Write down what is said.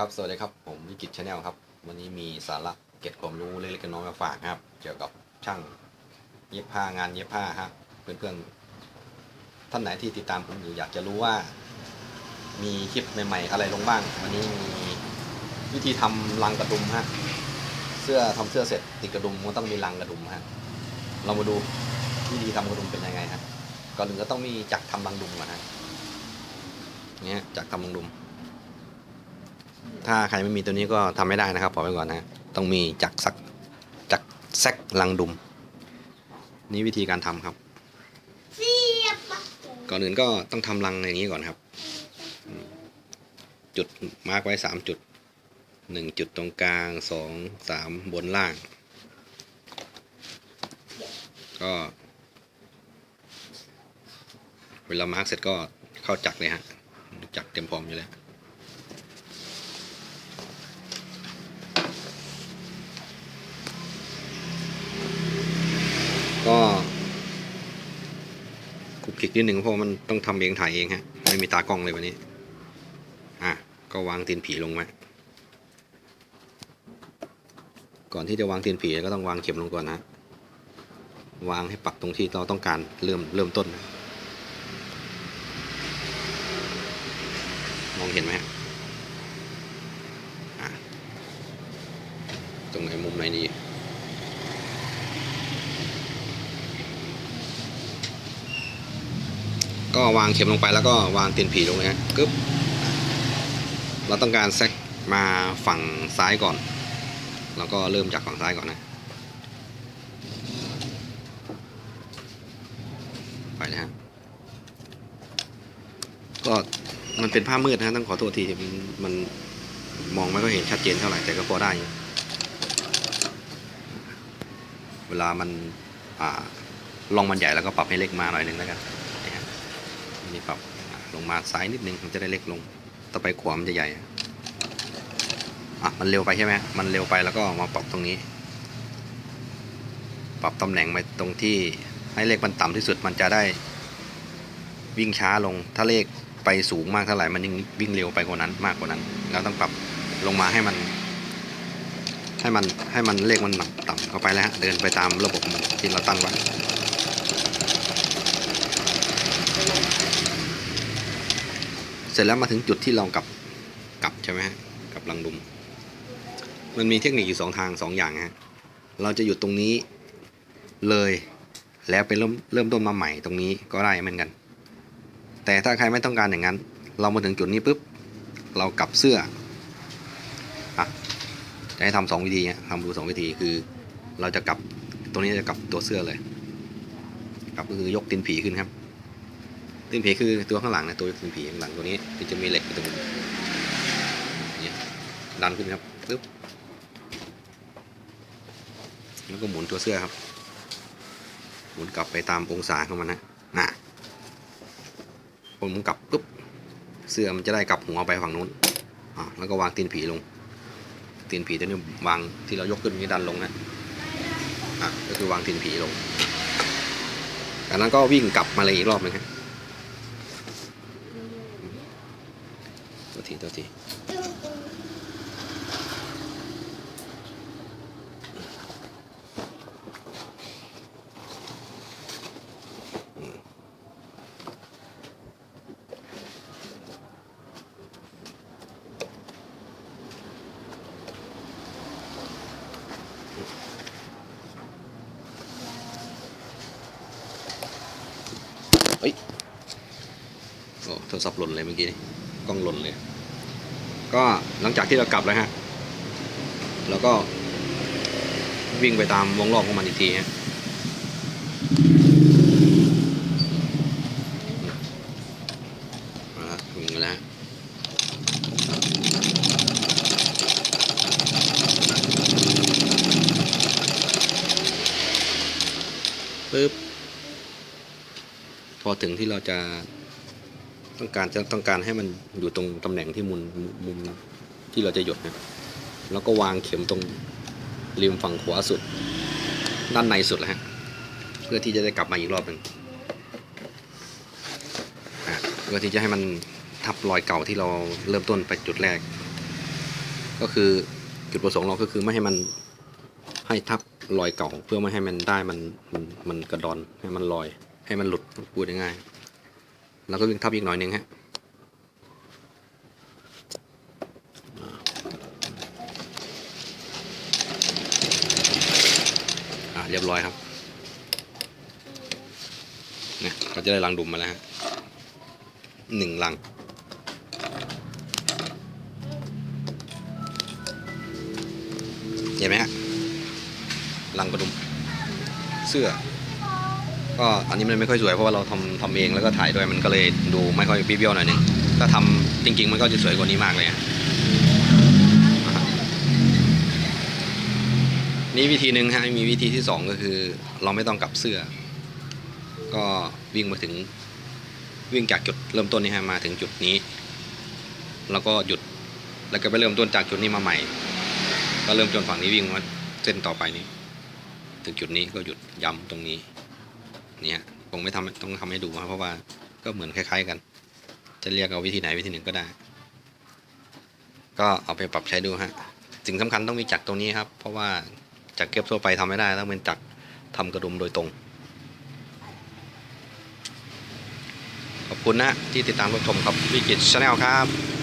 ครับ สวัสดีครับ ผมวิกิตชาแนลครับ วันนี้มีสาระเก็บความรู้เล็กๆน้อยๆมาฝากครับ เกี่ยวกับช่างเย็บผ้างานเย็บผ้าฮะเพื่อนๆ ท่านไหนที่ติดตามผมอยู่อยากจะรู้ว่า มีคลิปใหม่ๆ อะไรลงบ้าง วันนี้มีวิธีทำรังกระดุมฮะ เสื้อทำเสื้อเสร็จติดกระดุมมันต้องมีรังกระดุมฮะ เรามาดูวิธีทำกระดุมเป็นยังไงฮะ ก่อนอื่นก็ต้องมีจักรทำรังดุมก่อนฮะ เนี่ยจักรทำรังดุม ถ้าใครไม่มีตัวนี้ก็ทำไม่ได้นะครับบอกไว้ก่อนนะต้องมีจักรสักจักรแซกลังดุม นี่วิธีการทำครับเสียบปะก่อนอื่นก็ต้องทำรังอย่างนี้ก่อนครับอืมจุดมาร์กไว้สามจุดหนึ่งจุดตรงกลางสองสามบนล่าง ก็เวลามาร์กเสร็จก็เข้าจักรเลยฮะจักรเต็มพร้อมอยู่แล้ว ก็ิกนิดนึงเพราะมันต้องทำเองถ่ายเองฮะ ไม่มีตากล้องเลยวันนี้ อะ ก็วางตีนผีลงไว้ก่อนที่จะวางตีนผีก็ต้องวางเข็มลงก่อนนะ วางให้ปักตรงที่เราต้องการเริ่มเริ่มต้นนะมองเห็นไหมฮะตรงไหนมุมไหนดี ก็วางเข็มลงไปแล้วก็วางตีนผีลงเลยฮะกึ๊บเราต้องการแซกมาฝั่งซ้ายก่อน แล้วก็เริ่มจากฝั่งซ้ายก่อนนะไปนะฮะก็มันเป็นผ้ามืดนะต้องขอโทษทีมันมองไม่ค่อยเห็นชัดเจนเท่าไหร่แต่ก็พอได้ เวลามันอ่าลองมันใหญ่แล้วก็ปรับให้เล็กมาหน่อยหนึ่งแล้วกัน นี่ปรับลงมาซ้ายนิดนึงมันจะได้เล็กลง ต่อไปขวามันจะใหญ่อะอะมันเร็วไปใช่ไหมมันเร็วไปแล้วก็มาปรับตรงนี้ ปรับตำแหน่งไปตรงที่ให้เลขมันต่ำที่สุดมันจะได้วิ่งช้าลง ถ้าเลขไปสูงมากเท่าไหร่มันยิ่งวิ่งเร็วไปกว่านั้นมากกว่านั้น เราต้องปรับลงมาให้มัน ให้มันให้มันเลขมันต่ำเข้าไปแล้วฮะเดินไปตามระบบที่เราตั้งไว้ เสร็จแล้วมาถึงจุดที่เรากลับกลับใช่ไหมฮะกลับลังดุม มันมีเทคนิคอยู่สองทางสองอย่างฮะเราจะหยุดตรงนี้เลยแล้วไปเริ่มเริ่มต้นมาใหม่ตรงนี้ก็ได้เหมือนกัน แต่ถ้าใครไม่ต้องการอย่างนั้น เรามาถึงจุดนี้ปุ๊บเรากลับเสื้ออะจะให้ทำสองวิธีฮะทำดูสองวิธีคือ เราจะกลับตรงนี้จะกลับตัวเสื้อเลยกลับก็คือยกตีนผีขึ้นครับ ตีนผีคือตัวข้างหลังนะตัวตีนผีข้างหลังตัวนี้ที่จะมีเหล็กตรงนี้ดันขึ้นครับปึ๊บแล้วก็หมุนตัวเสื้อครับ หมุนกลับไปตามองศาของมันนะน่ะพอหมุนกลับปุ๊บเสื้อมันจะได้กลับหัวไปฝั่งนู้นอะแล้วก็วางตีนผีลงตีนผีตัวนี้วางที่เรายกขึ้นนี้ดันลงนะอะก็คือวางตีนผีลงจากนั้นก็วิ่งกลับมาเลยอีกรอบนึงครับ ตัวทีตัวทีเฮ้ยโอ้โทรศัพท์หล่นเลยเมื่อกี้นี่กล้องหล่นเลย ก็หลังจากที่เรากลับแล้วฮะแล้วก็วิ่งไปตามวงรอบของมันอีกทีฮะมาแล้ววิ่งแล้วฮะปึ๊บพอถึงที่เราจะ ต้องการจะต้องการให้มันอยู่ตรงตำแหน่งที่มุมมุมที่เราจะหยดนะแล้วก็วางเข็มตรงริมฝั่งขวาสุด ด้านในสุดแล้วฮะเพื่อที่จะได้กลับมาอีกรอบหนึ่งเพื่อที่จะให้มันทับรอยเก่าที่เราเริ่มต้นไปจุดแรก ก็คือจุดประสงค์เราก็คือไม่ให้มันให้ทับรอยเก่า เพื่อไม่ให้มันได้มันมันมันกระดอนให้มันลอย ให้มันหลุดพูดง่ายๆ แล้วก็วิ่งทับอีกหน่อยหนึ่งฮะอ่าเรียบร้อยครับเนี่ยก็จะได้รังดุมมาแล้วฮะหนึ่งรังเห็นไหมฮะลังกระดุมเสื้อ ก็อันนี้มันไม่ค่อยสวยเพราะว่าเราทำทำเองแล้วก็ถ่ายด้วยมันก็เลยดูไม่ค่อยเบี้ยวๆหน่อยหนึงถ้าทำจริง ๆ มันก็จะสวยกว่านี้มากเลยนี่วิธีหนึ่งฮะมีวิธีที่สองก็คือ เราไม่ต้องกลับเสื้อ ก็วิ่งมาถึงวิ่งจากจุดเริ่มต้นนี้ฮะมาถึงจุดนี้ แล้วก็หยุดแล้วก็ไปเริ่มต้นจากจุดนี้มาใหม่ ก็เริ่มจนฝั่งนี้วิ่งมาเส้นต่อไปนี้ ถึงจุดนี้ก็หยุดย้ำตรงนี้ เนี่ยคงไม่ทำต้องทำให้ดูครับเพราะว่าก็เหมือนคล้าย ๆ กัน จะเรียกเอาวิธีไหนวิธีหนึ่งก็ได้ ก็เอาไปปรับใช้ดูฮะสิ่งสำคัญต้องมีจักรตรงนี้ครับ เพราะว่าจักรเก็บทั่วไปทำไม่ได้ต้องเป็นจักรทำกระดุมโดยตรง ขอบคุณนะที่ติดตามรับชมครับวิกิตชาแนลครับ